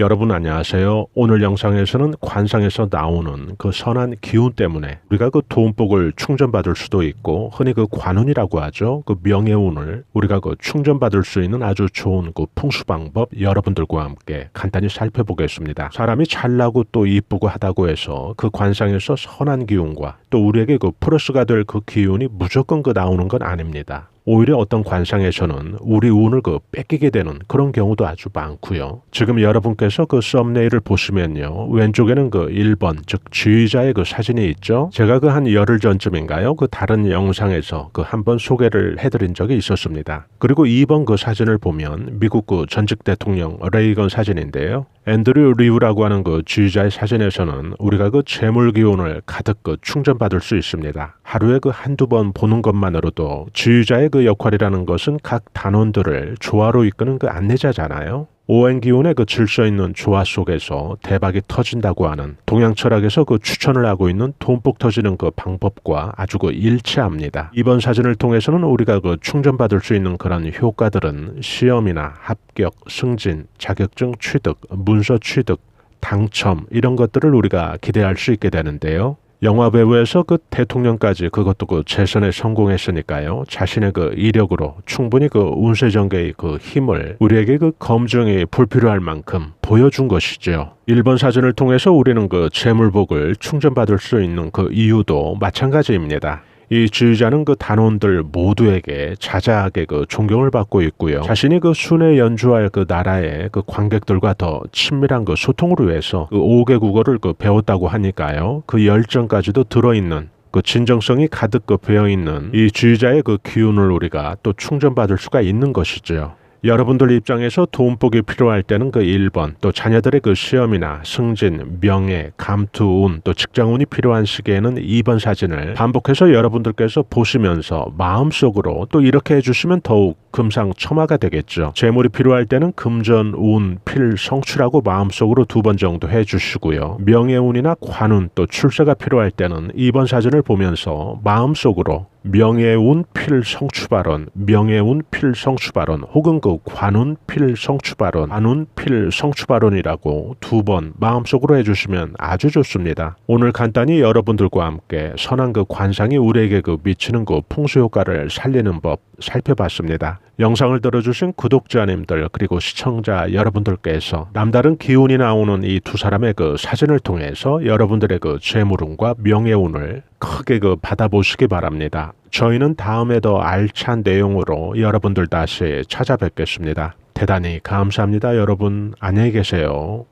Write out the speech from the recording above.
여러분 안녕하세요. 오늘 영상에서는 관상에서 나오는 그 선한 기운 때문에 우리가 그 돈복을 충전받을 수도 있고 흔히 그 관운이라고 하죠. 그 명예운을 우리가 그 충전받을 수 있는 아주 좋은 그 풍수 방법 여러분들과 함께 간단히 살펴보겠습니다. 사람이 잘나고 또 이쁘고 하다고 해서 그 관상에서 선한 기운과 또 우리에게 그 플러스가 될 그 기운이 무조건 그 나오는 건 아닙니다. 오히려 어떤 관상에서는 우리 운을 그 뺏기게 되는 그런 경우도 아주 많고요. 지금 여러분께서 그 썸네일을 보시면요. 왼쪽에는 그 1번 즉 지휘자의 그 사진이 있죠. 제가 그 한 열흘 전쯤인가요? 그 다른 영상에서 그 한번 소개를 해드린 적이 있었습니다. 그리고 2번 그 사진을 보면 미국 그 전직 대통령 레이건 사진인데요. 앤드류 리우라고 하는 그 지휘자의 사진에서는 우리가 그 재물 기운을 가득 그 충전받을 수 있습니다. 하루에 그 한두 번 보는 것만으로도 지휘자의 그 역할이라는 것은 각 단원들을 조화로 이끄는 그 안내자잖아요. 오행 기운의 그 질서 있는 조화 속에서 대박이 터진다고 하는 동양 철학에서 그 추천을 하고 있는 돈복 터지는 그 방법과 아주 그 일치합니다. 이번 사진을 통해서는 우리가 그 충전받을 수 있는 그런 효과들은 시험이나 합격, 승진, 자격증 취득, 문서 취득, 당첨 이런 것들을 우리가 기대할 수 있게 되는데요. 영화 배우에서 그 대통령까지 그것도 그 재선에 성공했으니까요. 자신의 그 이력으로 충분히 그 운세 전개의 그 힘을 우리에게 그 검증이 불필요할 만큼 보여준 것이죠. 1번 사진을 통해서 우리는 그 재물복을 충전받을 수 있는 그 이유도 마찬가지입니다. 이 지휘자는 그 단원들 모두에게 자자하게 그 존경을 받고 있고요. 자신이 그 순회 연주할 그 나라의 그 관객들과 더 친밀한 그 소통을 위해서 그 5개 국어를 그 배웠다고 하니까요. 그 열정까지도 들어있는 그 진정성이 가득 그 배어 있는 이 지휘자의 그 기운을 우리가 또 충전받을 수가 있는 것이죠. 여러분들 입장에서 돈복이 필요할 때는 그 1번, 또 자녀들의 그 시험이나 승진, 명예, 감투운, 또 직장운이 필요한 시기에는 2번 사진을 반복해서 여러분들께서 보시면서 마음속으로 또 이렇게 해주시면 더욱 금상첨화가 되겠죠. 재물이 필요할 때는 금전, 운, 필, 성취라고 마음속으로 두 번 정도 해주시고요. 명예운이나 관운, 또 출세가 필요할 때는 2번 사진을 보면서 마음속으로 명예운 필 성취발언, 명예운 필 성취발언, 혹은 그 관운 필 성취발언, 관운 필 성취발언이라고 두 번 마음속으로 해주시면 아주 좋습니다. 오늘 간단히 여러분들과 함께 선한 그 관상이 우리에게 그 미치는 그 풍수 효과를 살리는 법 살펴봤습니다. 영상을 들어주신 구독자님들 그리고 시청자 여러분들께서 남다른 기운이 나오는 이 두 사람의 그 사진을 통해서 여러분들의 그 재물운과 명예운을 크게 그 받아보시기 바랍니다. 저희는 다음에 더 알찬 내용으로 여러분들 다시 찾아뵙겠습니다. 대단히 감사합니다. 여러분 안녕히 계세요.